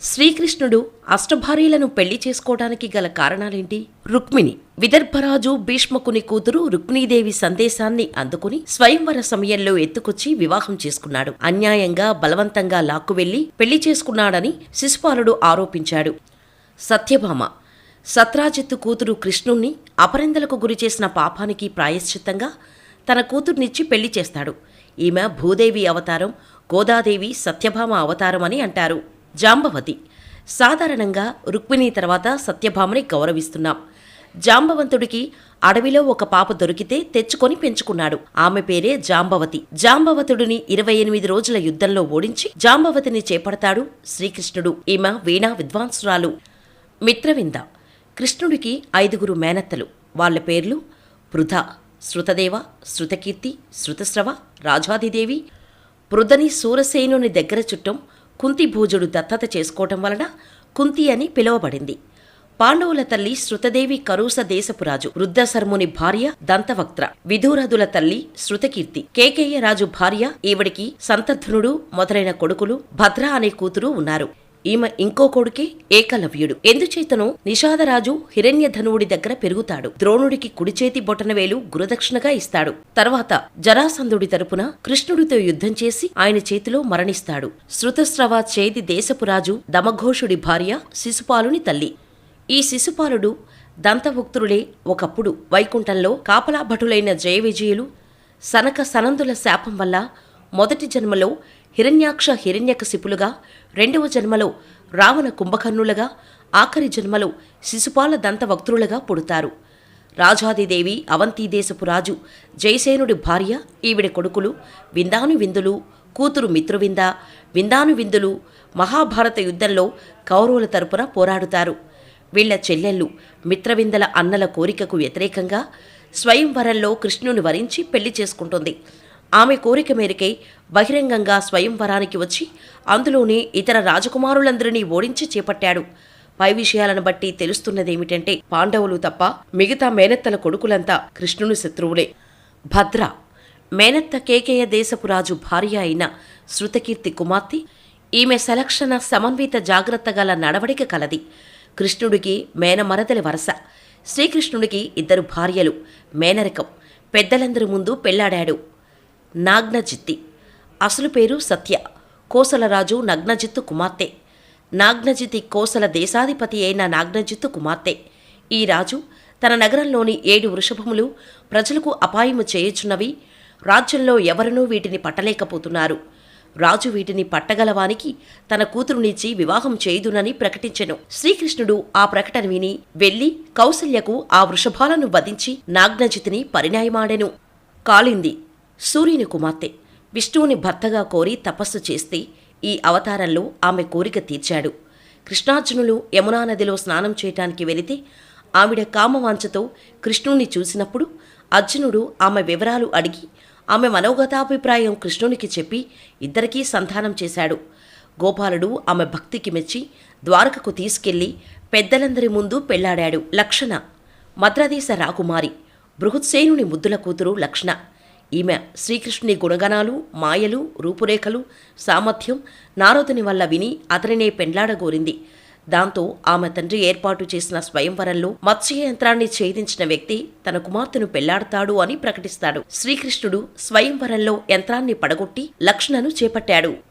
శ్రీకృష్ణుడు అష్టభార్యలను పెళ్ళి చేసుకోవడానికి గల కారణాలేంటి? రుక్మిణి. విదర్భరాజు భీష్మకుని కూతురు రుక్మిణీదేవి సందేశాన్ని అందుకుని స్వయంవర సమయంలో ఎత్తుకొచ్చి వివాహం చేసుకున్నాడు. అన్యాయంగా బలవంతంగా లాక్కువెళ్ళి పెళ్ళి చేసుకున్నాడని శిశుపాలుడు ఆరోపించాడు. సత్యభామ. సత్రాజిత్తు కూతురు కృష్ణుణ్ణి అపరిందలకు గురిచేసిన పాపానికి ప్రాయశ్చిత్తంగా తన కూతుర్నిచ్చి పెళ్ళి చేస్తాడు. ఈమె భూదేవి అవతారం గోదాదేవి సత్యభామ అవతారం అని అంటారు. జాంబవతి. సాధారణంగా రుక్మిణి తర్వాత సత్యభామని గౌరవిస్తున్నాం. జాంబవంతుడికి అడవిలో ఒక పాప దొరికితే తెచ్చుకొని పెంచుకున్నాడు. ఆమె పేరే జాంబవతి. జాంబవతుడిని ఇరవై ఎనిమిది రోజుల యుద్ధంలో ఓడించి జాంబవతిని చేపడతాడు శ్రీకృష్ణుడు. ఈమె వీణా విద్వాంసురాలు. మిత్రవింద. కృష్ణుడికి ఐదుగురు మేనత్తలు. వాళ్ళ పేర్లు పృథ శృతదేవ శృతకీర్తి శృతస్రవ రాజాదిదేవి. పృథని సూరసేనుని దగ్గర చుట్టం కుంతిభోజుడు దత్తత చేసుకోవటం వలన కుంతి అని పిలువబడింది. పాండవుల తల్లి శృతదేవి కరూస దేశపురాజు వృద్ధశర్ముని భార్య దంతవక్త్ర విధూరదుల తల్లి శృతకీర్తి. కేకేయ రాజు భార్య ఈవిడికి సంతధ్నుడు మొదలైన కొడుకులు భద్ర అనే కూతురు ఉన్నారు. ఈమె ఇంకో కొడుకే ఏకలవ్యుడు. ఎందుచేతను నిషాదరాజు హిరణ్యధనువుడి దగ్గర పెరుగుతాడు. ద్రోణుడికి కుడిచేతి బొటనవేలు గురుదక్షిణగా ఇస్తాడు. తర్వాత జరాసంధుడి తరపున కృష్ణుడితో యుద్ధం చేసి ఆయన చేతిలో మరణిస్తాడు. శృతస్రవ చేది దేశపురాజు దమఘోషుడి భార్య శిశుపాలుని తల్లి. ఈ శిశుపాలుడు దంతభుక్తులే ఒకప్పుడు వైకుంఠంలో కాపలా భటులైన జయ విజయులు సనక సనందుల శాపం వల్ల మొదటి జన్మలో హిరణ్యాక్ష హిరణ్యకశిపులుగా రెండవ జన్మలో రావణ కుంభకర్ణులుగా ఆఖరి జన్మలో శిశుపాల దంతవక్తులుగా పుడతారు. రాజాదిదేవి అవంతిదేశపు రాజు జయసేనుడి భార్య ఈవిడ కొడుకులు విందాను విందులు కూతురు మిత్రువింద విందాను విందులు మహాభారత యుద్ధంలో కౌరవుల తరపున పోరాడుతారు. వీళ్ళ చెల్లెళ్ళు మిత్రవిందల అన్నల కోరికకు వ్యతిరేకంగా స్వయంవరంలో కృష్ణుని వరించి పెళ్ళి చేసుకుంటుంది. ఆమె కోరిక మేరకే బహిరంగంగా స్వయంవరానికి వచ్చి అందులోనే ఇతర రాజకుమారులందరినీ ఓడించి చేపట్టాడు. పై విషయాలను బట్టి తెలుస్తున్నదేమిటంటే పాండవులు తప్ప మిగతా మేనత్తల కొడుకులంతా కృష్ణుని శత్రువులే. భద్ర మేనత్త కేకేయ దేశపు రాజు భార్య అయిన శృతకీర్తి కుమార్తె ఈమె సలక్షణ సమన్విత జాగ్రత్త గల నడవడిక కలది. కృష్ణుడికి మేనమరదలి వరస శ్రీకృష్ణుడికి ఇద్దరు భార్యలు మేనరకం. పెద్దలందరి ముందు పెళ్ళాడాడు. నాగ్నజిత్తి. అసలు పేరు సత్య. కోసలరాజు నగ్నజిత్తు కుమార్తె. నాగ్నజితి కోసల దేశాధిపతి అయిన నాగ్నజిత్తు కుమార్తె. ఈ రాజు తన నగరంలోని ఏడు వృషభములు ప్రజలకు అపాయము చేయుచున్నవి. రాజ్యంలో ఎవరనూ వీటిని పట్టలేకపోతున్నారు. రాజు వీటిని పట్టగలవానికి తన కూతురునిచ్చి వివాహం చేయుదునని ప్రకటించెను. శ్రీకృష్ణుడు ఆ ప్రకటన విని వెళ్ళి కౌసల్యకు ఆ వృషభాలను వధించి నాగ్నజితిని పరిణయమాడెను. కాలింది. సూర్యుని కుమార్తె విష్ణువుని భర్తగా కోరి తపస్సు చేస్తే ఈ అవతారంలో ఆమె కోరిక తీర్చాడు. కృష్ణార్జునులు యమునా నదిలో స్నానం చేయటానికి వెళితే ఆవిడ కామవాంఛతో కృష్ణుణ్ణి చూసినప్పుడు అర్జునుడు ఆమె వివరాలు అడిగి ఆమె మనోగతాభిప్రాయం కృష్ణునికి చెప్పి ఇద్దరికీ సంధానం చేశాడు. గోపాలుడు ఆమె భక్తికి మెచ్చి ద్వారకకు తీసుకెళ్ళి పెద్దలందరి ముందు పెళ్ళాడాడు లక్షణ. మద్రదేశ రాకుమారి బృహత్సేనుని ముద్దుల కూతురు లక్షణ. ఈమె శ్రీకృష్ణుని గుణగణాలు మాయలు రూపురేఖలు సామర్థ్యం నారదుని వల్ల విని అతనినే పెండ్లాడగోరింది. దాంతో ఆమె తండ్రి ఏర్పాటు చేసిన స్వయంవరంలో మత్స్య యంత్రాన్ని ఛేదించిన వ్యక్తి తన కుమార్తెను పెళ్ళాడతాడు అని ప్రకటిస్తాడు. శ్రీకృష్ణుడు స్వయంవరంలో యంత్రాన్ని పడగొట్టి లక్ష్మణను చేపట్టాడు.